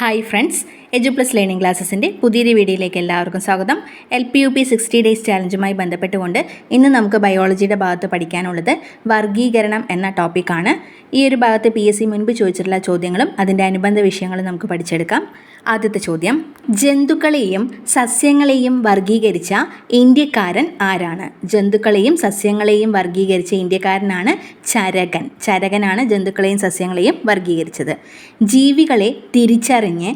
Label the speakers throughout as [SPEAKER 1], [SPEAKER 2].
[SPEAKER 1] Hi friends Edu Plus Learning ക്ലാസ്സസിന്റെ പുതിയൊരു വീഡിയോയിലേക്ക് എല്ലാവർക്കും സ്വാഗതം. L P U P sixty days ചാലഞ്ചുമായി ബന്ധപ്പെട്ടുകൊണ്ട് ഇന്ന് നമുക്ക് ബയോളജിയുടെ ഭാഗത്ത് പഠിക്കാനുള്ളത് വർഗീകരണം എന്ന ടോപ്പിക്കാണ് ഈ ഒരു ഭാഗത്ത് പി എസ് സി മുൻപ് ചോദിച്ചിട്ടുള്ള ചോദ്യങ്ങളും അതിന്റെ അനുബന്ധ വിഷയങ്ങളും നമുക്ക് പഠിച്ചെടുക്കാം. ആദ്യത്തെ ചോദ്യം ജന്തുക്കളെയും സസ്യങ്ങളെയും വർഗീകരിച്ച ഇന്ത്യക്കാരൻ ആരാണ്? ജന്തുക്കളെയും സസ്യങ്ങളെയും വർഗീകരിച്ച ഇന്ത്യക്കാരനാണ് ചരകൻ. ചരകനാണ് ജന്തുക്കളെയും സസ്യങ്ങളെയും വർഗീകരിച്ചത് ജീവികളെ തിരിച്ചറിഞ്ഞ്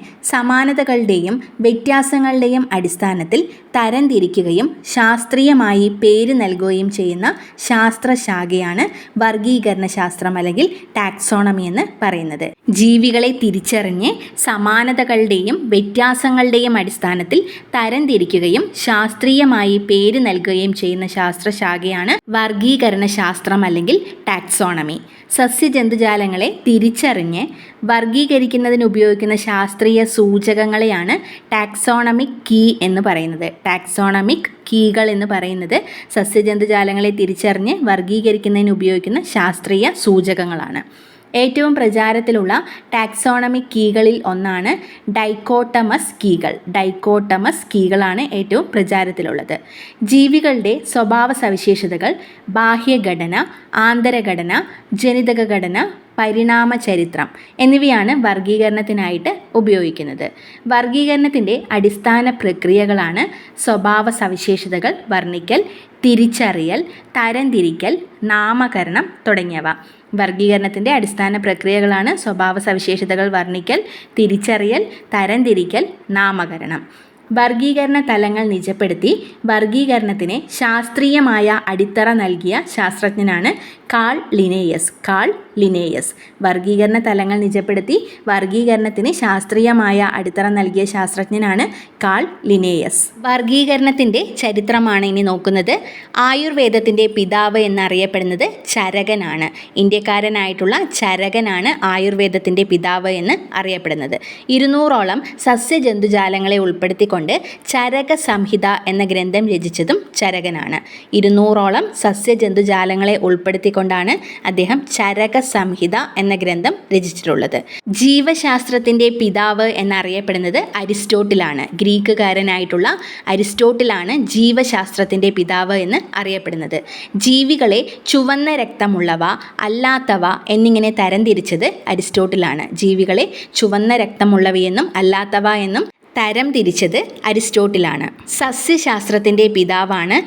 [SPEAKER 1] സമാനതകളുടെയും വ്യത്യാസങ്ങളുടെയും അടിസ്ഥാനത്തിൽ തരംതിരിക്കുകയും ശാസ്ത്രീയമായി പേര് നൽകുകയും ചെയ്യുന്ന ശാസ്ത്രശാഖയാണ് വർഗീകരണ ശാസ്ത്രം അല്ലെങ്കിൽ ടാക്സോണമി എന്ന് പറയുന്നത്. ജീവികളെ തിരിച്ചറിഞ്ഞ് സമാനതകളുടെയും വ്യത്യാസങ്ങളുടെയും അടിസ്ഥാനത്തിൽ തരംതിരിക്കുകയും ശാസ്ത്രീയമായി പേര് നൽകുകയും ചെയ്യുന്ന ശാസ്ത്രശാഖയാണ് വർഗീകരണ ശാസ്ത്രം അല്ലെങ്കിൽ ടാക്സോണമി. സസ്യജന്തുജാലങ്ങളെ തിരിച്ചറിഞ്ഞ് വർഗീകരിക്കുന്നതിന് ഉപയോഗിക്കുന്ന ശാസ്ത്രീയ സൂചകങ്ങളെയാണ് ടാക്സോണമിക് കീ എന്ന് പറയുന്നത്. ടാക്സോണമിക് കീകൾ എന്ന് പറയുന്നത് സസ്യജന്തുജാലങ്ങളെ തിരിച്ചറിഞ്ഞ് വർഗീകരിക്കുന്നതിന് ഉപയോഗിക്കുന്ന ശാസ്ത്രീയ സൂചകങ്ങളാണ്. ഏറ്റവും പ്രചാരത്തിലുള്ള ടാക്സോണമി കീകളിൽ ഒന്നാണ് ഡൈക്കോട്ടമസ് കീകൾ. ഡൈക്കോട്ടമസ് കീകളാണ് ഏറ്റവും പ്രചാരത്തിലുള്ളത്. ജീവികളുടെ സ്വഭാവ സവിശേഷതകൾ ബാഹ്യഘടന ആന്തരഘടന ജനിതക ഘടന പരിണാമ ചരിത്രം എന്നിവയാണ് വർഗീകരണത്തിനായിട്ട് ഉപയോഗിക്കുന്നത്. വർഗീകരണത്തിന്റെ അടിസ്ഥാന പ്രക്രിയകളാണ് സ്വഭാവ സവിശേഷതകൾ വർണിക്കൽ തിരിച്ചറിയൽ തരംതിരിക്കൽ നാമകരണം തുടങ്ങിയവ. വർഗീകരണത്തിന്റെ അടിസ്ഥാന പ്രക്രിയകളാണ് സ്വഭാവ സവിശേഷതകൾ വർണിക്കൽ തിരിച്ചറിയൽ തരംതിരിക്കൽ നാമകരണം. വർഗീകരണ തലങ്ങൾ നിജപ്പെടുത്തി വർഗീകരണത്തിന് ശാസ്ത്രീയമായ അടിത്തറ നൽകിയ ശാസ്ത്രജ്ഞനാണ് കാൾ ലിനേയസ് കാൾ ലിനേയസ്. വർഗീകരണ തലങ്ങൾ നിജപ്പെടുത്തി വർഗീകരണത്തിന് ശാസ്ത്രീയമായ അടിത്തറ നൽകിയ ശാസ്ത്രജ്ഞനാണ് കാൾ ലിനേയസ്. വർഗീകരണത്തിന്റെ ചരിത്രമാണ് ഇനി നോക്കുന്നത്. ആയുർവേദത്തിന്റെ പിതാവ് എന്നറിയപ്പെടുന്നത് ചരകനാണ്. ഇന്ത്യക്കാരനായിട്ടുള്ള ചരകനാണ് ആയുർവേദത്തിന്റെ പിതാവ് എന്ന് അറിയപ്പെടുന്നത്. ഇരുന്നൂറോളം സസ്യജന്തുജാലങ്ങളെ ഉൾപ്പെടുത്തിക്കൊണ്ട് ചരക സംഹിത എന്ന ഗ്രന്ഥം രചിച്ചതും ചരകനാണ്. ഇരുന്നൂറോളം സസ്യജന്തുജാലങ്ങളെ ഉൾപ്പെടുത്തിക്കൊണ്ടാണ് അദ്ദേഹം ചരക സംഹിത എന്ന ഗ്രന്ഥം രചിച്ചിട്ടുള്ളത്. ജീവശാസ്ത്രത്തിന്റെ പിതാവ് എന്നറിയപ്പെടുന്നത് അരിസ്റ്റോട്ടിലാണ്. ഗ്രീക്കുകാരനായിട്ടുള്ള അരിസ്റ്റോട്ടിലാണ് ജീവശാസ്ത്രത്തിന്റെ പിതാവ് എന്ന് അറിയപ്പെടുന്നത്. ജീവികളെ ചുവന്ന രക്തമുള്ളവ അല്ലാത്തവ എന്നിങ്ങനെ തരംതിരിച്ചത് അരിസ്റ്റോട്ടിലാണ്. ജീവികളെ ചുവന്ന രക്തമുള്ളവയെന്നും അല്ലാത്തവ എന്നും തരം തിരിച്ചത് അരിസ്റ്റോട്ടിലാണ്. സസ്യശാസ്ത്രത്തിന്റെ പിതാവാണ്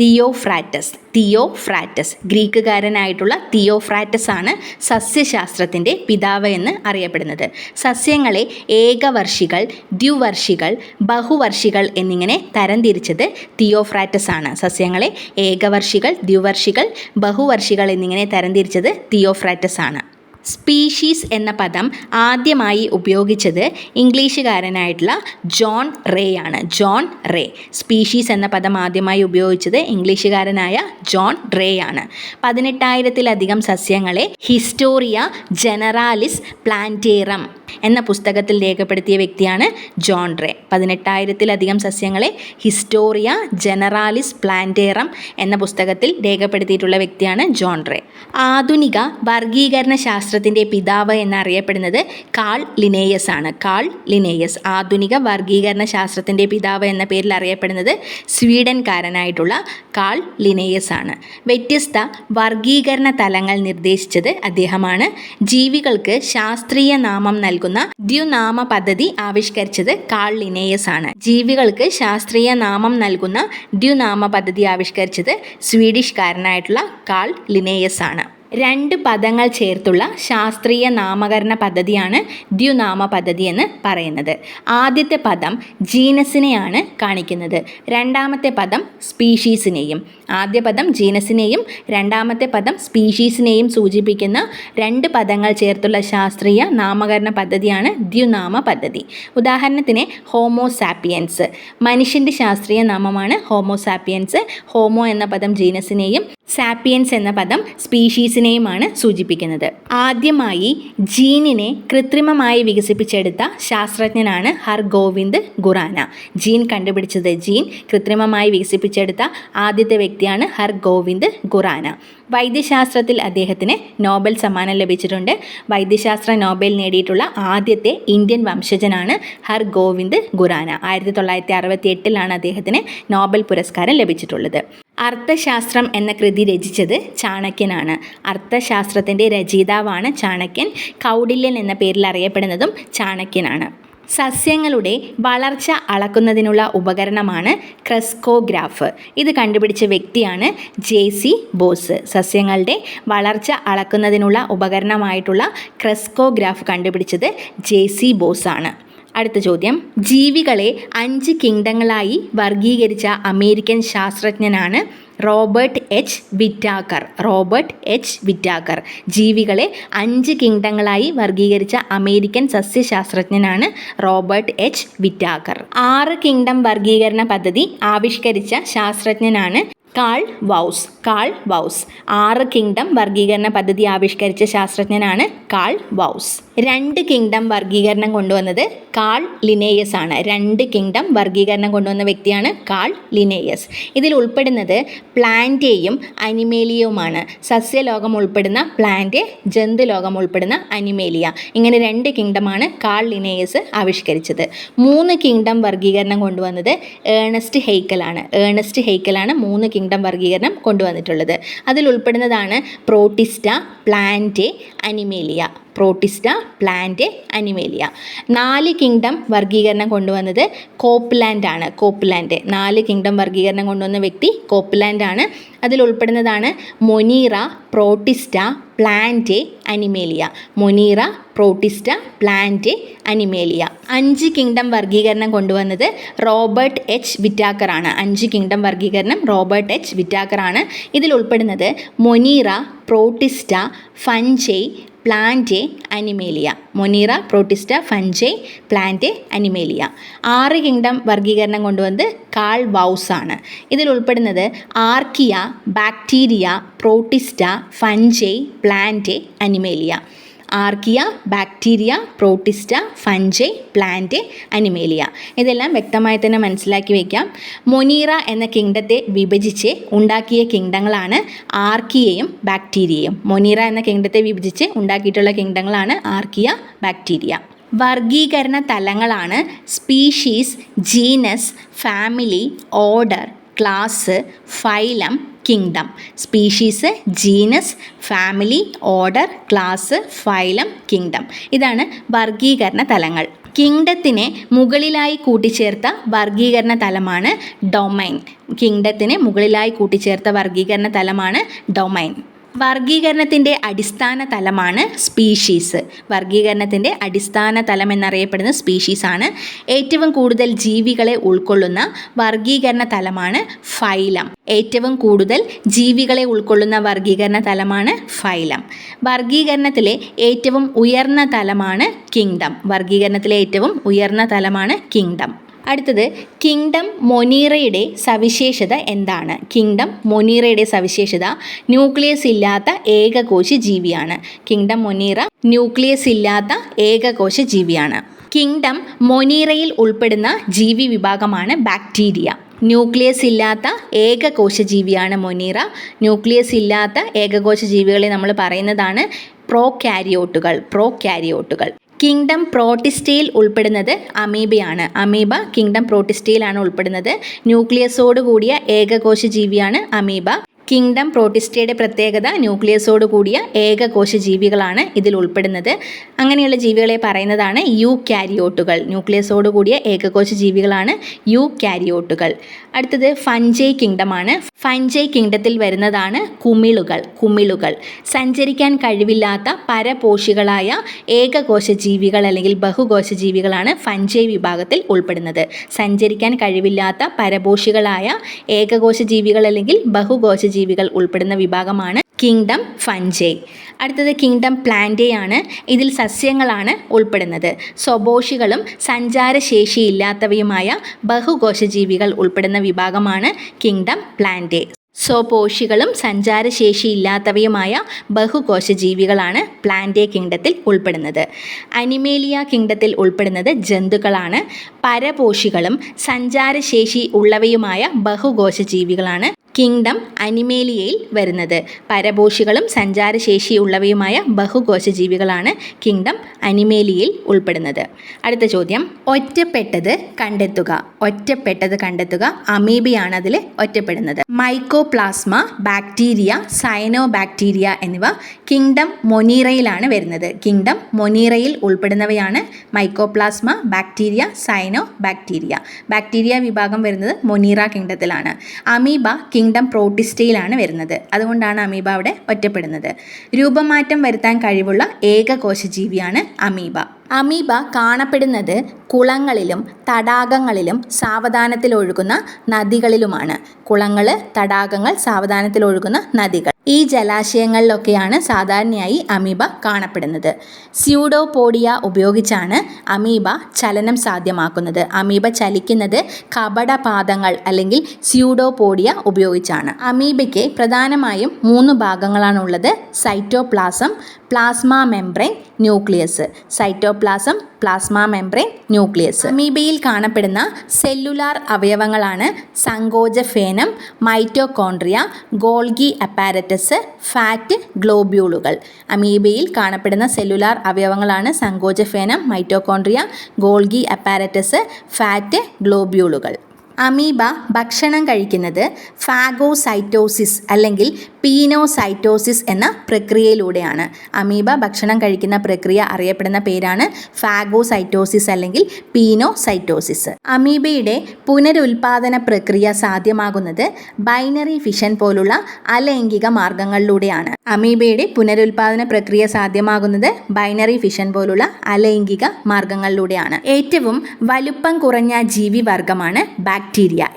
[SPEAKER 1] തിയോഫ്രാറ്റസ്. തിയോഫ്രാറ്റസ്. ഗ്രീക്കുകാരനായിട്ടുള്ള തിയോഫ്രാറ്റസ് ആണ് സസ്യശാസ്ത്രത്തിന്റെ പിതാവ് എന്ന് അറിയപ്പെടുന്നത്. സസ്യങ്ങളെ ഏകവർഷികൾ ദ്വിവർഷികൾ ബഹുവർഷികൾ എന്നിങ്ങനെ തരംതിരിച്ചത് തിയോഫ്രാറ്റസ് ആണ് സസ്യങ്ങളെ ഏകവർഷികൾ ദ്വിവർഷികൾ ബഹുവർഷികൾ എന്നിങ്ങനെ തരംതിരിച്ചത് തിയോഫ്രാറ്റസ് ആണ് സ്പീഷീസ് എന്ന പദം ആദ്യമായി ഉപയോഗിച്ചത് ഇംഗ്ലീഷുകാരനായിട്ടുള്ള ജോൺ റേ ആണ്. John Ray. സ്പീഷീസ് എന്ന പദം ആദ്യമായി ഉപയോഗിച്ചത് ഇംഗ്ലീഷുകാരനായ ജോൺ റേ ആണ്. പതിനെട്ടായിരത്തിലധികം സസ്യങ്ങളെ ഹിസ്റ്റോറിയ ജനറാലിസ് പ്ലാന്റേറം എന്ന പുസ്തകത്തിൽ രേഖപ്പെടുത്തിയ വ്യക്തിയാണ് ജോൺ റേ. പതിനെട്ടായിരത്തിലധികം സസ്യങ്ങളെ ഹിസ്റ്റോറിയ ജനറാലിസ് പ്ലാന്റേറം എന്ന പുസ്തകത്തിൽ രേഖപ്പെടുത്തിയിട്ടുള്ള വ്യക്തിയാണ് ജോൺ റേ. ആധുനിക വർഗീകരണ ശാസ്ത്രത്തിന്റെ പിതാവ് എന്നറിയപ്പെടുന്നത് കാൾ ലിനേയസ് ആണ്. കാൾ ലിനേയസ് ആധുനിക വർഗീകരണ ശാസ്ത്രത്തിന്റെ പിതാവ് എന്ന പേരിൽ അറിയപ്പെടുന്നത് സ്വീഡൻകാരനായിട്ടുള്ള കാൾ ലിനേയസ് ആണ്. വ്യത്യസ്ത വർഗീകരണ തലങ്ങൾ നിർദ്ദേശിച്ചത് അദ്ദേഹമാണ്. ജീവികൾക്ക് ശാസ്ത്രീയ നാമം നൽകുന്ന ദ്യുനാമ പദ്ധതി ആവിഷ്കരിച്ചത് കാൾ ലിനേയസ് ആണ്. ജീവികൾക്ക് ശാസ്ത്രീയ നാമം നൽകുന്ന ദ്യുനാമ പദ്ധതി ആവിഷ്കരിച്ചത് സ്വീഡിഷ്കാരനായിട്ടുള്ള കാൾ ലിനേയസ് ആണ്. രണ്ട് പദങ്ങൾ ചേർത്തുള്ള ശാസ്ത്രീയ നാമകരണ പദ്ധതിയാണ് ദ്യുനാമ പദ്ധതി എന്ന് പറയുന്നത്. ആദ്യത്തെ പദം ജീനസിനെയാണ് കാണിക്കുന്നത്. രണ്ടാമത്തെ പദം സ്പീഷീസിനെയും. ആദ്യ പദം ജീനസിനെയും രണ്ടാമത്തെ പദം സ്പീഷീസിനെയും സൂചിപ്പിക്കുന്ന രണ്ട് പദങ്ങൾ ചേർത്തുള്ള ശാസ്ത്രീയ നാമകരണ പദ്ധതിയാണ് ദ്യുനാമ പദ്ധതി. ഉദാഹരണത്തിന് ഹോമോസാപ്പിയൻസ് മനുഷ്യന്റെ ശാസ്ത്രീയ നാമമാണ് ഹോമോസാപ്പിയൻസ് ഹോമോ എന്ന പദം ജീനസിനെയും സാപ്പിയൻസ് എന്ന പദം സ്പീഷീസിനെയുമാണ് സൂചിപ്പിക്കുന്നത്. ആദ്യമായി ജീനിനെ കൃത്രിമമായി വികസിപ്പിച്ചെടുത്ത ശാസ്ത്രജ്ഞനാണ് ഹർ ഗോവിന്ദ് ഖുറാന ജീൻ കണ്ടുപിടിച്ചത് ജീൻ കൃത്രിമമായി വികസിപ്പിച്ചെടുത്ത ആദ്യത്തെ വ്യക്തിയാണ് ഹർ ഗോവിന്ദ് ഖുറാന വൈദ്യശാസ്ത്രത്തിൽ അദ്ദേഹത്തിന് നോബൽ സമ്മാനം ലഭിച്ചിട്ടുണ്ട്. വൈദ്യശാസ്ത്ര നോബൽ നേടിയിട്ടുള്ള ആദ്യത്തെ ഇന്ത്യൻ വംശജനാണ് ഹർ ഗോവിന്ദ് ഖുറാന ആയിരത്തി തൊള്ളായിരത്തി അറുപത്തി എട്ടിലാണ് അദ്ദേഹത്തിന് നോബൽ പുരസ്കാരം ലഭിച്ചിട്ടുള്ളത്. അർത്ഥശാസ്ത്രം എന്ന കൃതി രചിച്ചത് ചാണക്യനാണ്. അർത്ഥശാസ്ത്രത്തിന്റെ രചയിതാവാണ് ചാണക്യൻ. കൗടില്യൻ എന്ന പേരിൽ അറിയപ്പെടുന്നതും ചാണക്യനാണ്. സസ്യങ്ങളുടെ വളർച്ച അളക്കുന്നതിനുള്ള ഉപകരണമാണ് ക്രെസ്കോഗ്രാഫ്. ഇത് കണ്ടുപിടിച്ച വ്യക്തിയാണ് ജെ സി ബോസ്. സസ്യങ്ങളുടെ വളർച്ച അളക്കുന്നതിനുള്ള ഉപകരണമായിട്ടുള്ള ക്രെസ്കോഗ്രാഫ് കണ്ടുപിടിച്ചത് ജെ സി ബോസ് ആണ് അടുത്ത ചോദ്യം. ജീവികളെ അഞ്ച് കിങ്ഡങ്ങളായി വർഗീകരിച്ച അമേരിക്കൻ ശാസ്ത്രജ്ഞനാണ് Robert H. Whittaker. Robert H. Whittaker. ജീവികളെ അഞ്ച് കിങ്ഡങ്ങളായി വർഗീകരിച്ച അമേരിക്കൻ സസ്യശാസ്ത്രജ്ഞനാണ് റോബർട്ട് എച്ച്. വിറ്റാക്കർ. ആറ് കിങ്ഡം വർഗീകരണ പദ്ധതി ആവിഷ്കരിച്ച ശാസ്ത്രജ്ഞനാണ് കാൾ വൗസ്. കാൾ വൗസ്. ആറ് കിങ്ഡം വർഗീകരണ പദ്ധതി ആവിഷ്കരിച്ച ശാസ്ത്രജ്ഞനാണ് കാൾ വൗസ്. രണ്ട് കിങ്ഡം വർഗീകരണം കൊണ്ടുവന്നത് കാൾ ലിനേയസ് ആണ്. രണ്ട് കിങ്ഡം വർഗീകരണം കൊണ്ടുവന്ന വ്യക്തിയാണ് കാൾ ലിനേയസ്. ഇതിൽ ഉൾപ്പെടുന്നത് പ്ലാന്റേയും അനിമേലിയവുമാണ് സസ്യലോകം ഉൾപ്പെടുന്ന പ്ലാന്റ് ജന്തുലോകം ഉൾപ്പെടുന്ന അനിമേലിയ. ഇങ്ങനെ രണ്ട് കിങ്ഡമാണ് കാൾ ലിനേയസ് ആവിഷ്കരിച്ചത്. മൂന്ന് കിങ്ഡം വർഗീകരണം കൊണ്ടുവന്നത് ഏണസ്റ്റ് ഹെയ്ക്കലാണ് ഏണസ്റ്റ് ഹെയ്ക്കലാണ് മൂന്ന് കിങ്ഡം വർഗീകരണം കൊണ്ടുവന്നിട്ടുള്ളത്. അതിൽ ഉൾപ്പെടുന്നതാണ് Protista plant Animalia. Protista plant Animalia നാല് കിങ്ഡം വർഗീകരണം കൊണ്ടുവന്നത് കോപ്പ്ലാൻഡ് ആണ്. കോപ്പ്ലാൻഡ് നാല് കിങ്ഡം വർഗീകരണം കൊണ്ടുവന്ന വ്യക്തി കോപ്പ്ലാൻഡ് ആണ്. അതിൽ ഉൾപ്പെടുന്നതാണ് Monera Protista plant Animalia Monera Protista plant Animalia അഞ്ച് കിങ്ഡം വർഗീകരണം കൊണ്ടുവന്നത് റോബർട്ട് എച്ച് വിറ്റാക്കർ ആണ്. അഞ്ച് കിങ്ഡം വർഗീകരണം റോബർട്ട് എച്ച് വിറ്റാക്കർ ആണ്. ഇതിൽ ഉൾപ്പെടുന്നത് Monera Protista Fungi plant Animalia. Monera Protista Fungi plant Animalia. ആറ് കിങ്ഡം വർഗീകരണം കൊണ്ടുവന്ന് കാൾ വൗസ് ആണ്. ഇതിൽ ഉൾപ്പെടുന്നത് Archaea bacteria Protista Fungi plant Animalia. Archaea bacteria Protista Fungi plant Animalia. ഇതെല്ലാം വ്യക്തമായി തന്നെ മനസ്സിലാക്കി വയ്ക്കാം മൊനീറ എന്ന കിങ്ഡത്തെ വിഭജിച്ച് ഉണ്ടാക്കിയ കിങ്ഡങ്ങളാണ് ആർക്കിയയും ബാക്ടീരിയയും. മൊനീറ എന്ന കിങ്ഡത്തെ വിഭജിച്ച് ഉണ്ടാക്കിയിട്ടുള്ള കിങ്ഡങ്ങളാണ് ആർക്കിയ ബാക്ടീരിയ. വർഗീകരണ തലങ്ങളാണ് species genus family order class phylum kingdom. Species genus family order class phylum kingdom. ഇതാണ് വർഗീകരണ തലങ്ങൾ. കിങ്ഡത്തിനെ മുകളിലായി കൂട്ടിച്ചേർത്ത വർഗീകരണ തലമാണ് ഡൊമൈൻ. കിങ്ഡത്തിന് മുകളിലായി കൂട്ടിച്ചേർത്ത വർഗീകരണ തലമാണ് ഡൊമൈൻ. വർഗീകരണത്തിന്റെ അടിസ്ഥാന തലമാണ് സ്പീഷീസ് വർഗീകരണത്തിന്റെ അടിസ്ഥാന തലം എന്നറിയപ്പെടുന്ന സ്പീഷീസ് ആണ്. ഏറ്റവും കൂടുതൽ ജീവികളെ ഉൾക്കൊള്ളുന്ന വർഗീകരണ തലമാണ് ഫൈലം ഏറ്റവും കൂടുതൽ ജീവികളെ ഉൾക്കൊള്ളുന്ന വർഗീകരണ തലമാണ് ഫൈലം വർഗീകരണത്തിലെ ഏറ്റവും ഉയർന്ന തലമാണ് കിങ്ഡം വർഗീകരണത്തിലെ ഏറ്റവും ഉയർന്ന തലമാണ് കിങ്ഡം അടുത്തത് കിങ്ഡം മൊനീറയുടെ സവിശേഷത എന്താണ്? കിങ്ഡം മൊനീറയുടെ സവിശേഷത ന്യൂക്ലിയസ് ഇല്ലാത്ത ഏകകോശ ജീവിയാണ്. കിങ്ഡം മൊനീറ ന്യൂക്ലിയസ് ഇല്ലാത്ത ഏകകോശ ജീവിയാണ്. കിങ്ഡം മൊനീറയിൽ ഉൾപ്പെടുന്ന ജീവി വിഭാഗമാണ് ബാക്ടീരിയ. ന്യൂക്ലിയസ് ഇല്ലാത്ത ഏകകോശ ജീവിയാണ് മൊനീറ. ന്യൂക്ലിയസ് ഇല്ലാത്ത ഏകകോശ ജീവികളെ നമ്മൾ പറയുന്നതാണ് പ്രോ കാരിയോട്ടുകൾ പ്രോ കാരിയോട്ടുകൾ കിങ്ഡം പ്രോട്ടിസ്റ്റയിൽ ഉൾപ്പെടുന്നത് അമീബയാണ്. അമീബ കിങ്ഡം പ്രോട്ടിസ്റ്റയിലാണ് ഉൾപ്പെടുന്നത്. ന്യൂക്ലിയസോട് കൂടിയ ഏകകോശ ജീവിയാണ് അമീബ. കിങ്ഡം പ്രോട്ടിസ്റ്റയുടെ പ്രത്യേകത ന്യൂക്ലിയസോട് കൂടിയ ഏകകോശ ജീവികളാണ് ഇതിൽ ഉൾപ്പെടുന്നത്. അങ്ങനെയുള്ള ജീവികളെ പറയുന്നതാണ് യു കാരിയോട്ടുകൾ ന്യൂക്ലിയസോട് കൂടിയ ഏകകോശ ജീവികളാണ് യു കാരിയോട്ടുകൾ അടുത്തത് ഫഞ്ചൈ കിങ്ഡമാണ്. ഫഞ്ചൈ കിങ്ഡത്തിൽ വരുന്നതാണ് കുമിളുകൾ കുമിളുകൾ. സഞ്ചരിക്കാൻ കഴിവില്ലാത്ത പരപോഷികളായ ഏകകോശ ജീവികൾ അല്ലെങ്കിൽ ബഹുകോശ ജീവികളാണ് ഫഞ്ചൈ വിഭാഗത്തിൽ ഉൾപ്പെടുന്നത്. സഞ്ചരിക്കാൻ കഴിവില്ലാത്ത പരപോഷികളായ ഏകകോശ ജീവികൾ അല്ലെങ്കിൽ ബഹുകോശ ജീവികൾ ഉൾപ്പെടുന്ന വിഭാഗമാണ് കിങ്ഡം ഫഞ്ചേ. അടുത്തത് കിങ്ഡം പ്ലാന്റേ ആണ് ഇതിൽ സസ്യങ്ങളാണ് ഉൾപ്പെടുന്നത്. സ്വബോഷികളും സഞ്ചാരശേഷിയില്ലാത്തവയുമായ ബഹുകോശ ജീവികൾ ഉൾപ്പെടുന്ന വിഭാഗമാണ് കിങ്ഡം പ്ലാന്റേ. സ്വപോഷികളും സഞ്ചാരശേഷിയില്ലാത്തവയുമായ ബഹുകോശ ജീവികളാണ് പ്ലാന്റേ കിങ്ഡത്തിൽ ഉൾപ്പെടുന്നത്. അനിമേലിയ കിങ്ഡത്തിൽ ഉൾപ്പെടുന്നത് ജന്തുക്കളാണ്. പരപോഷികളും സഞ്ചാരശേഷി ഉള്ളവയുമായ ബഹുകോശ ജീവികളാണ് കിങ്ഡം അനിമേലിയയിൽ വരുന്നത്. പരപോഷികളും സഞ്ചാരശേഷിയുള്ളവയുമായ ബഹുകോശ ജീവികളാണ് കിങ്ഡം അനിമേലിയയിൽ ഉൾപ്പെടുന്നത്. അടുത്ത ചോദ്യം. ഒറ്റപ്പെട്ടത് കണ്ടെത്തുക. ഒറ്റപ്പെട്ടത് കണ്ടെത്തുക അമീബിയാണ് അതിൽ ഒറ്റപ്പെടുന്നത്. മൈക്കോപ്ലാസ്മ ബാക്ടീരിയ സൈനോ ബാക്ടീരിയ എന്നിവ കിങ്ഡം മൊനീറയിലാണ് വരുന്നത്. കിങ്ഡം മൊനീറയിൽ ഉൾപ്പെടുന്നവയാണ് mycoplasma bacteria cyanobacteria bacteria വിഭാഗം വരുന്നത് മൊനീറ കിങ്ഡത്തിലാണ്. അമീബ കിങ്ഡം പ്രോട്ടിസ്റ്റയിലാണ് വരുന്നത്. അതുകൊണ്ടാണ് അമീബ അവിടെ ഒറ്റപ്പെടുന്നത്. രൂപമാറ്റം വരുത്താൻ കഴിവുള്ള ഏക കോശജീവിയാണ് അമീബ. അമീബ കാണപ്പെടുന്നത് കുളങ്ങളിലും തടാകങ്ങളിലും സാവധാനത്തിൽ ഒഴുകുന്ന നദികളിലുമാണ്. കുളങ്ങൾ തടാകങ്ങൾ സാവധാനത്തിൽ ഒഴുകുന്ന നദികൾ. ഈ ജലാശയങ്ങളിലൊക്കെയാണ് സാധാരണയായി അമീബ കാണപ്പെടുന്നത്. സ്യൂഡോപോഡിയ ഉപയോഗിച്ചാണ് അമീബ ചലനം സാധ്യമാക്കുന്നത്. അമീബ ചലിക്കുന്നത് കപടപാദങ്ങൾ അല്ലെങ്കിൽ സ്യൂഡോപോഡിയ ഉപയോഗിച്ചാണ്. അമീബയ്ക്ക് പ്രധാനമായും മൂന്ന് ഭാഗങ്ങളാണുള്ളത്. Cytoplasm plasma membrane nucleus. Cytoplasm plasma membrane nucleus. അമീബയിൽ കാണപ്പെടുന്ന സെല്ലുലാർ അവയവങ്ങളാണ് സങ്കോചഫേനം മൈറ്റോകോൺട്രിയ ഗോൾഗി അപ്പാരറ്റസ് ഫാറ്റ് ഗ്ലോബ്യൂളുകൾ. അമീബയിൽ കാണപ്പെടുന്ന സെല്ലുലാർ അവയവങ്ങളാണ് സങ്കോചഫേനം മൈറ്റോകോൺട്രിയ ഗോൾഗി അപ്പാരറ്റസ് ഫാറ്റ് ഗ്ലോബ്യൂളുകൾ. അമീബ ഭക്ഷണം കഴിക്കുന്നത് ഫാഗോസൈറ്റോസിസ് അല്ലെങ്കിൽ പീനോസൈറ്റോസിസ് എന്ന പ്രക്രിയയിലൂടെയാണ്. അമീബ ഭക്ഷണം കഴിക്കുന്ന പ്രക്രിയ അറിയപ്പെടുന്ന പേരാണ് ഫാഗോസൈറ്റോസിസ് അല്ലെങ്കിൽ പീനോസൈറ്റോസിസ്. അമീബയുടെ പുനരുൽപാദന പ്രക്രിയ സാധ്യമാകുന്നത് ബൈനറി ഫിഷൻ പോലുള്ള അലൈംഗിക മാർഗങ്ങളിലൂടെയാണ്. അമീബയുടെ പുനരുൽപാദന പ്രക്രിയ സാധ്യമാകുന്നത് ബൈനറി ഫിഷൻ പോലുള്ള അലൈംഗിക മാർഗങ്ങളിലൂടെയാണ്. ഏറ്റവും വലുപ്പം കുറഞ്ഞ ജീവിവർഗമാണ് ബാക്ടീരിയ.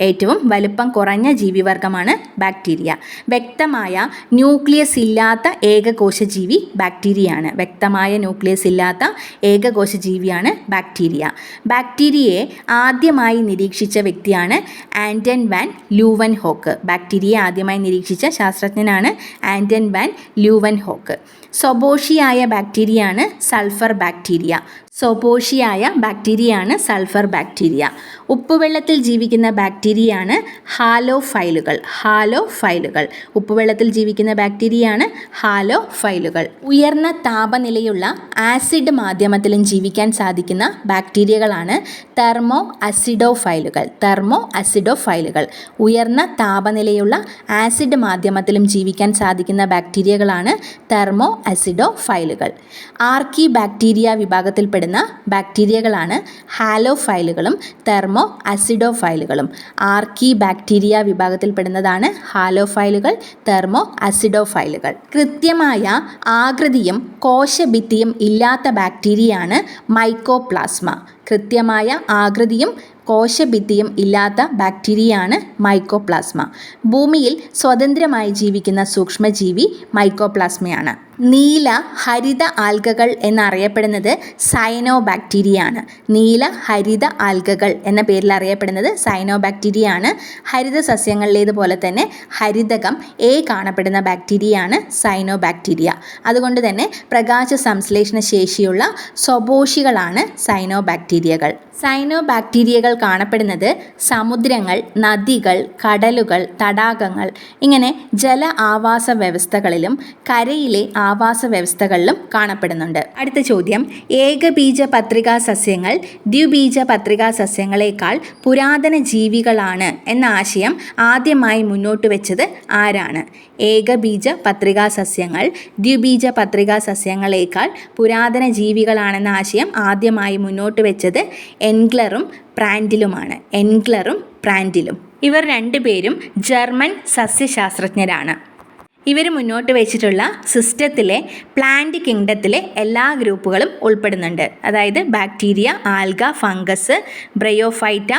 [SPEAKER 1] ഏറ്റവും വലുപ്പം കുറഞ്ഞ ജീവിവർഗമാണ് ബാക്ടീരിയ. വ്യക്തമായ ന്യൂക്ലിയസ് ഇല്ലാത്ത ഏകകോശ ജീവി ബാക്ടീരിയയാണ്. വ്യക്തമായ ന്യൂക്ലിയസ് ഇല്ലാത്ത ഏകകോശ ജീവിയാണ് ബാക്ടീരിയ. ബാക്ടീരിയയെ ആദ്യമായി നിരീക്ഷിച്ച വ്യക്തിയാണ് ആന്റൻ വാൻ ലൂവൻ ഹോക്ക് ബാക്ടീരിയയെ ആദ്യമായി നിരീക്ഷിച്ച ശാസ്ത്രജ്ഞനാണ് ആന്റൻ വാൻ ലൂവൻ ഹോക്ക് സ്വപോഷിയായ ബാക്ടീരിയയാണ് സൾഫർ ബാക്ടീരിയ. സൊബോഷിയായ ബാക്ടീരിയയാണ് സൾഫർ ബാക്ടീരിയ. ഉപ്പുവെള്ളത്തിൽ ജീവിക്കുന്ന ബാക്ടീരിയയാണ് ഹാലോ ഫൈലുകൾ ഉപ്പുവെള്ളത്തിൽ ജീവിക്കുന്ന ബാക്ടീരിയയാണ് ഹാലോഫൈലുകൾ. ഉയർന്ന താപനിലയുള്ള ആസിഡ് മാധ്യമത്തിലും ജീവിക്കാൻ സാധിക്കുന്ന ബാക്ടീരിയകളാണ് തെർമോ അസിഡോ ഫൈലുകൾ തെർമോ അസിഡോ ഫൈലുകൾ ഉയർന്ന താപനിലയുള്ള ആസിഡ് മാധ്യമത്തിലും ജീവിക്കാൻ സാധിക്കുന്ന ബാക്ടീരിയകളാണ് തെർമോ അസിഡോഫൈലുകൾ ആർക്കി ബാക്ടീരിയ വിഭാഗത്തിൽപ്പെടുന്ന ബാക്ടീരിയകളാണ് ഹാലോ ഹാലോഫൈലുകളും തെർമോ അസിഡോഫൈലുകളും ആർക്കി ബാക്ടീരിയ വിഭാഗത്തിൽപ്പെടുന്നതാണ് ഹാലോ ഹാലോഫൈലുകൾ തെർമോ അസിഡോഫൈലുകൾ കൃത്യമായ ആകൃതിയും കോശഭിത്തിയും ഇല്ലാത്ത ബാക്ടീരിയയാണ് മൈക്കോപ്ലാസ്മ കൃത്യമായ ആകൃതിയും കോശഭിത്തിയും ഇല്ലാത്ത ബാക്ടീരിയയാണ് മൈക്കോപ്ലാസ്മ ഭൂമിയിൽ സ്വതന്ത്രമായി ജീവിക്കുന്ന സൂക്ഷ്മജീവി മൈക്കോപ്ലാസ്മയാണ് നീല ഹരിത ആൽഗകൾ എന്നറിയപ്പെടുന്നത് സൈനോ ബാക്ടീരിയയാണ് നീല ഹരിത ആൽഗകൾ എന്ന പേരിൽ അറിയപ്പെടുന്നത് സൈനോ ബാക്ടീരിയയാണ് ഹരിത സസ്യങ്ങളിലേതുപോലെ തന്നെ ഹരിതകം എ കാണപ്പെടുന്ന ബാക്ടീരിയയാണ് സൈനോ ബാക്ടീരിയ അതുകൊണ്ട് തന്നെ പ്രകാശ സംശ്ലേഷണ ശേഷിയുള്ള സ്വപോഷികളാണ് സൈനോ ബാക്ടീരിയകൾ സൈനോ ബാക്ടീരിയകൾ കാണപ്പെടുന്നത് സമുദ്രങ്ങൾ നദികൾ കടലുകൾ തടാകങ്ങൾ ഇങ്ങനെ ജല ആവാസ വ്യവസ്ഥകളിലും കരയിലെ ആവാസ വ്യവസ്ഥകളിലും കാണപ്പെടുന്നുണ്ട്. അടുത്ത ചോദ്യം. ഏകബീജ പത്രികാ സസ്യങ്ങൾ ദ്വിബീജ പത്രികാ സസ്യങ്ങളെക്കാൾ പുരാതന ജീവികളാണ് എന്ന ആശയം ആദ്യമായി മുന്നോട്ട് വെച്ചത് ആരാണ്? ഏകബീജ പത്രികാ സസ്യങ്ങൾ ദ്വിബീജ പത്രികാ സസ്യങ്ങളെക്കാൾ പുരാതന ജീവികളാണെന്ന ആശയം ആദ്യമായി മുന്നോട്ട് വെച്ചത് എൻഗ്ലറും പ്രാൻഡിലുമാണ്. എൻഗ്ലറും പ്രാൻഡിലും. ഇവർ രണ്ടുപേരും ജർമ്മൻ സസ്യശാസ്ത്രജ്ഞരാണ്. ഇവർ മുന്നോട്ട് വെച്ചിട്ടുള്ള സിസ്റ്റത്തിലെ പ്ലാന്റ് കിങ്ഡത്തിലെ എല്ലാ ഗ്രൂപ്പുകളും ഉൾപ്പെടുന്നുണ്ട്. അതായത് bacteria algae fungus bryophyta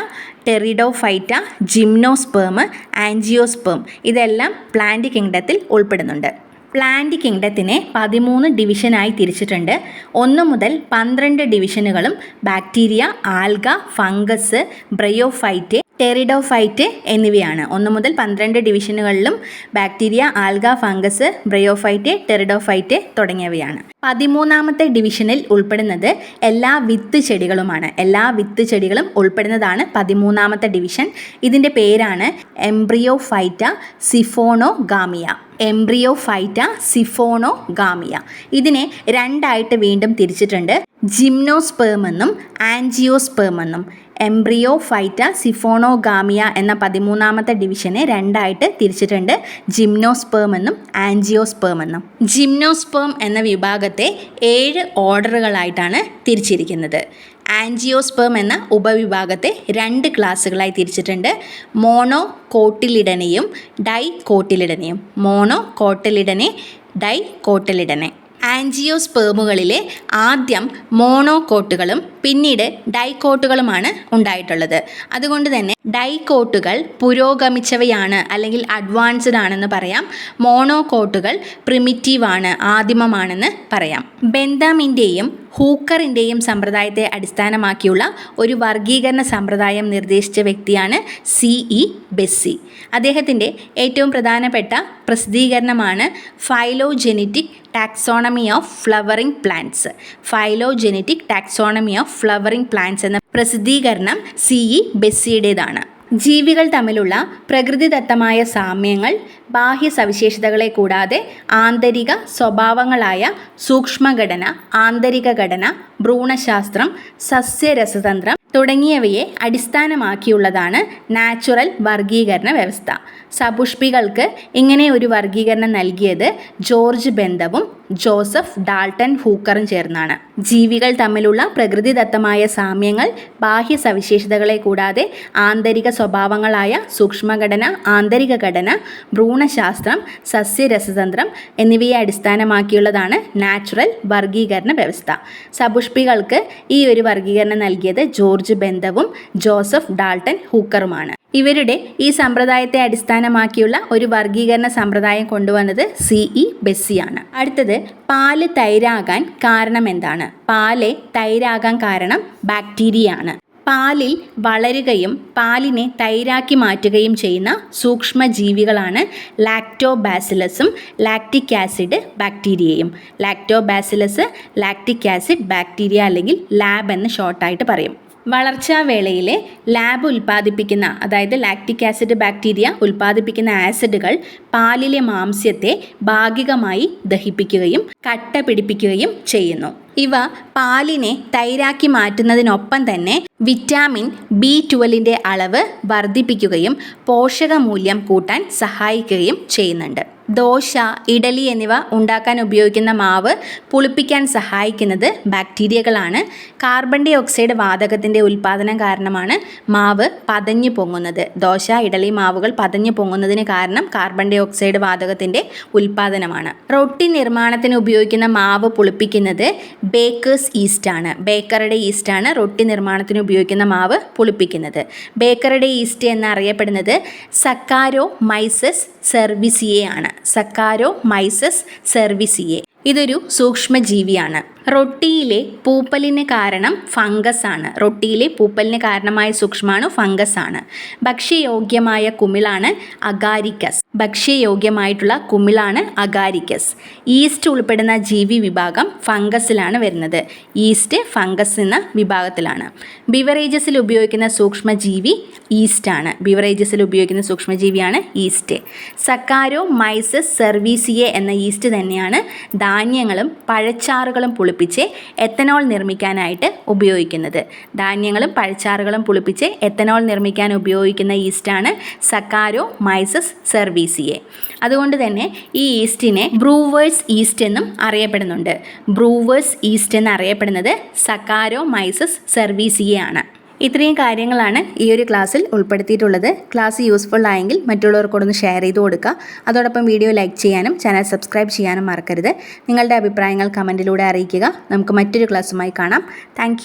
[SPEAKER 1] pteridophyta gymnosperm angiosperm ഇതെല്ലാം പ്ലാന്റ് കിങ്ഡത്തിൽ ഉൾപ്പെടുന്നുണ്ട്. പ്ലാന്റ് കിങ്ഡത്തിനെ പതിമൂന്ന് ഡിവിഷനായി തിരിച്ചിട്ടുണ്ട്. ഒന്ന് മുതൽ പന്ത്രണ്ട് ഡിവിഷനുകളും bacteria algae fungus bryophyte pteridophyte എന്നിവയാണ്. ഒന്ന് മുതൽ പന്ത്രണ്ട് ഡിവിഷനുകളിലും bacteria algae fungus bryophyte pteridophyte തുടങ്ങിയവയാണ്. പതിമൂന്നാമത്തെ ഡിവിഷനിൽ ഉൾപ്പെടുന്നത് എല്ലാ വിത്ത് ചെടികളുമാണ്. എല്ലാ വിത്ത് ചെടികളും ഉൾപ്പെടുന്നതാണ് പതിമൂന്നാമത്തെ ഡിവിഷൻ. ഇതിന്റെ പേരാണ് എംബ്രിയോഫൈറ്റ സിഫോണോഗാമിയ. എംബ്രിയോഫൈറ്റ സിഫോണോഗാമിയ. ഇതിനെ രണ്ടായിട്ട് വീണ്ടും തിരിച്ചിട്ടുണ്ട്. ജിംനോസ്പേം എന്നും ആൻജിയോസ്പേം എന്നും എംബ്രിയോ ഫൈറ്റ സിഫോണോഗാമിയ എന്ന പതിമൂന്നാമത്തെ ഡിവിഷനെ രണ്ടായിട്ട് തിരിച്ചിട്ടുണ്ട് ജിംനോസ്പേം എന്നും ആൻജിയോസ്പേം എന്നും. ജിംനോസ്പേം എന്ന വിഭാഗത്തെ ഏഴ് ഓർഡറുകളായിട്ടാണ് തിരിച്ചിരിക്കുന്നത്. ആൻജിയോസ്പേം എന്ന ഉപവിഭാഗത്തെ രണ്ട് ക്ലാസ്സുകളായി തിരിച്ചിട്ടുണ്ട്. മോണോ കോട്ടിലിഡനെയും ഡൈ കോട്ടിലിഡനെയും മോണോ കോട്ടിലിഡനെ ഡൈ കോട്ടിലിഡനെ ആൻജിയോസ്പേമുകളിലെ ആദ്യം മോണോകോട്ടുകളും പിന്നീട് ഡൈക്കോട്ടുകളുമാണ് ഉണ്ടായിട്ടുള്ളത്. അതുകൊണ്ട് തന്നെ ഡൈക്കോട്ടുകൾ പുരോഗമിച്ചവയാണ് അല്ലെങ്കിൽ അഡ്വാൻസ്ഡ് ആണെന്ന് പറയാം. മോണോകോട്ടുകൾ പ്രിമിറ്റീവ് ആണ് ആദിമമാണെന്ന് പറയാം. ബെന്താമിന്റെയും ഹൂക്കറിന്റെയും സമ്പ്രദായത്തെ അടിസ്ഥാനമാക്കിയുള്ള ഒരു വർഗീകരണ സമ്പ്രദായം നിർദ്ദേശിച്ച വ്യക്തിയാണ് സി ഇ ബെസ്സി. അദ്ദേഹത്തിന്റെ ഏറ്റവും പ്രധാനപ്പെട്ട പ്രസിദ്ധീകരണമാണ് phylogenetic taxonomy of flowering plants phylogenetic taxonomy of flowering plants എന്ന പ്രസിദ്ധീകരണം സി ഇ ബെസ്സിയുടേതാണ്. ജീവികൾ തമ്മിലുള്ള പ്രകൃതിദത്തമായ സാമ്യങ്ങൾ ബാഹ്യ സവിശേഷതകളെ കൂടാതെ ആന്തരിക സ്വഭാവങ്ങളായ സൂക്ഷ്മഘടന ആന്തരിക ഘടന ഭ്രൂണശാസ്ത്രം സസ്യരസതന്ത്രം തുടങ്ങിയവയെ അടിസ്ഥാനമാക്കിയുള്ളതാണ് നാച്ചുറൽ വർഗീകരണ വ്യവസ്ഥ. സപുഷ്പികൾക്ക് ഇങ്ങനെ ഒരു വർഗീകരണം നൽകിയത് ജോർജ് ബെന്തവും ജോസഫ് ഡാൾട്ടൻ ഹൂക്കറും ചേർന്നാണ്. ജീവികൾ തമ്മിലുള്ള പ്രകൃതിദത്തമായ സാമ്യങ്ങൾ ബാഹ്യ സവിശേഷതകളെ കൂടാതെ ആന്തരിക സ്വഭാവങ്ങളായ സൂക്ഷ്മഘടന ആന്തരിക ഘടന ഭ്രൂണശാസ്ത്രം സസ്യരസതന്ത്രം എന്നിവയെ അടിസ്ഥാനമാക്കിയുള്ളതാണ് നാച്ചുറൽ വർഗീകരണ വ്യവസ്ഥ. സപുഷ്പികൾക്ക് ഈ ഒരു വർഗീകരണം നൽകിയത് ജോർജ് ബെന്തവും ജോസഫ് ഡാൾട്ടൻ ഹൂക്കറുമാണ്. ഇവരുടെ ഈ സമ്പ്രദായത്തെ അടിസ്ഥാനമാക്കിയുള്ള ഒരു വർഗീകരണ സമ്പ്രദായം കൊണ്ടുവന്നത് സി ഇ ബെസ്സിയാണ്. അടുത്തത് പാൽ തൈരാകാൻ കാരണം എന്താണ് പാൽ തൈരാകാൻ കാരണം ബാക്ടീരിയ ആണ് പാലിൽ വളരുകയും പാലിനെ തൈരാക്കി മാറ്റുകയും ചെയ്യുന്ന സൂക്ഷ്മജീവികളാണ് ലാക്ടോബാസിലസും ലാക്റ്റിക് ആസിഡ് ബാക്ടീരിയയും ലാക്ടോബാസിലസ് ലാക്റ്റിക് ആസിഡ് ബാക്ടീരിയ അല്ലെങ്കിൽ ലാബ് എന്ന് ഷോർട്ടായിട്ട് പറയും. വളർച്ചാവേളയിലെ ലാബ് ഉൽപ്പാദിപ്പിക്കുന്ന അതായത് ലാക്റ്റിക് ആസിഡ് ബാക്ടീരിയ ഉൽപ്പാദിപ്പിക്കുന്ന ആസിഡുകൾ പാലിലെ മാംസ്യത്തെ ഭാഗികമായി ദഹിപ്പിക്കുകയും കട്ട പിടിപ്പിക്കുകയും ചെയ്യുന്നു. ഇവ പാലിനെ തൈരാക്കി മാറ്റുന്നതിനൊപ്പം തന്നെ വിറ്റാമിൻ ബി ട്വൽവിന്റെ അളവ് വർദ്ധിപ്പിക്കുകയും പോഷകമൂല്യം കൂട്ടാൻ സഹായിക്കുകയും ചെയ്യുന്നുണ്ട്. ദോശ ഇഡലി എന്നിവ ഉണ്ടാക്കാൻ ഉപയോഗിക്കുന്ന മാവ് പുളിപ്പിക്കാൻ സഹായിക്കുന്നത് ബാക്ടീരിയകളാണ്. കാർബൺ ഡൈ ഓക്സൈഡ് വാതകത്തിന്റെ ഉൽപ്പാദനം കാരണമാണ് മാവ് പതഞ്ഞു പൊങ്ങുന്നത്. ദോശ ഇഡലി മാവുകൾ പതഞ്ഞു പൊങ്ങുന്നതിന് കാരണം കാർബൺ ഡൈ ഓക്സൈഡ് വാതകത്തിന്റെ ഉൽപ്പാദനമാണ് റൊട്ടി നിർമ്മാണത്തിന് ഉപയോഗിക്കുന്ന മാവ് പുളിപ്പിക്കുന്നത് ബേക്കേഴ്സ് ഈസ്റ്റാണ് ബേക്കറുടെ ഈസ്റ്റാണ് റൊട്ടി നിർമ്മാണത്തിന് ഉപയോഗിക്കുന്ന മാവ് പുളിപ്പിക്കുന്നത്. ബേക്കറുടെ ഈസ്റ്റ് എന്നറിയപ്പെടുന്നത് സക്കാരോ മൈസസ് സെർവിസിയെ ആണ്. Saccharomyces cerevisiae. ഇതൊരു സൂക്ഷ്മജീവിയാണ്. റൊട്ടിയിലെ പൂപ്പലിന് കാരണം ഫംഗസ് ആണ് റൊട്ടിയിലെ പൂപ്പലിന് കാരണമായ സൂക്ഷ്മാണു ഫംഗസ് ആണ് ഭക്ഷ്യയോഗ്യമായ കുമിളാണ് അഗാരിക്കസ്. ഭക്ഷ്യയോഗ്യമായിട്ടുള്ള കുമിളാണ് അഗാരിക്കസ്. ഈസ്റ്റ് ഉൾപ്പെടുന്ന ജീവി വിഭാഗം ഫംഗസിലാണ് വരുന്നത്. ഈസ്റ്റ് ഫംഗസ് എന്ന വിഭാഗത്തിലാണ്. ബിവറേജസിൽ ഉപയോഗിക്കുന്ന സൂക്ഷ്മജീവി ഈസ്റ്റ് ആണ് ബിവറേജസിൽ ഉപയോഗിക്കുന്ന സൂക്ഷ്മജീവിയാണ് ഈസ്റ്റ്. സക്കാരോ മൈസസ് സെർവീസിയെ എന്ന ഈസ്റ്റ് തന്നെയാണ് ധാന്യങ്ങളും പഴച്ചാറുകളും പുളിപ്പിച്ച് എത്തനോൾ നിർമ്മിക്കാനായിട്ട് ഉപയോഗിക്കുന്നത്. ധാന്യങ്ങളും പഴച്ചാറുകളും പുളിപ്പിച്ച് എത്തനോൾ നിർമ്മിക്കാൻ ഉപയോഗിക്കുന്ന ഈസ്റ്റാണ് സക്കാരോ മൈസസ് സെർവീസിയെ അതുകൊണ്ട് തന്നെ ഈ ഈസ്റ്റിനെ ബ്രൂവേഴ്സ് ഈസ്റ്റ് എന്നും അറിയപ്പെടുന്നുണ്ട്. ബ്രൂവേഴ്സ് ഈസ്റ്റ് എന്ന് അറിയപ്പെടുന്നത് സക്കാരോ മൈസസ് സെർവീസിയെ ആണ് ഇത്രയും കാര്യങ്ങളാണ് ഈ ഒരു ക്ലാസ്സിൽ ഉൾപ്പെടുത്തിയിട്ടുള്ളത്. ക്ലാസ് യൂസ്ഫുൾ ആയെങ്കിൽ മറ്റുള്ളവർക്കോടൊന്ന് ഷെയർ ചെയ്ത് കൊടുക്കുക. അതോടൊപ്പം വീഡിയോ ലൈക്ക് ചെയ്യാനും ചാനൽ സബ്സ്ക്രൈബ് ചെയ്യാനും മറക്കരുത്. നിങ്ങളുടെ അഭിപ്രായങ്ങൾ കമന്റിലൂടെ അറിയിക്കുക. നമുക്ക് മറ്റൊരു ക്ലാസ്സുമായി കാണാം. താങ്ക്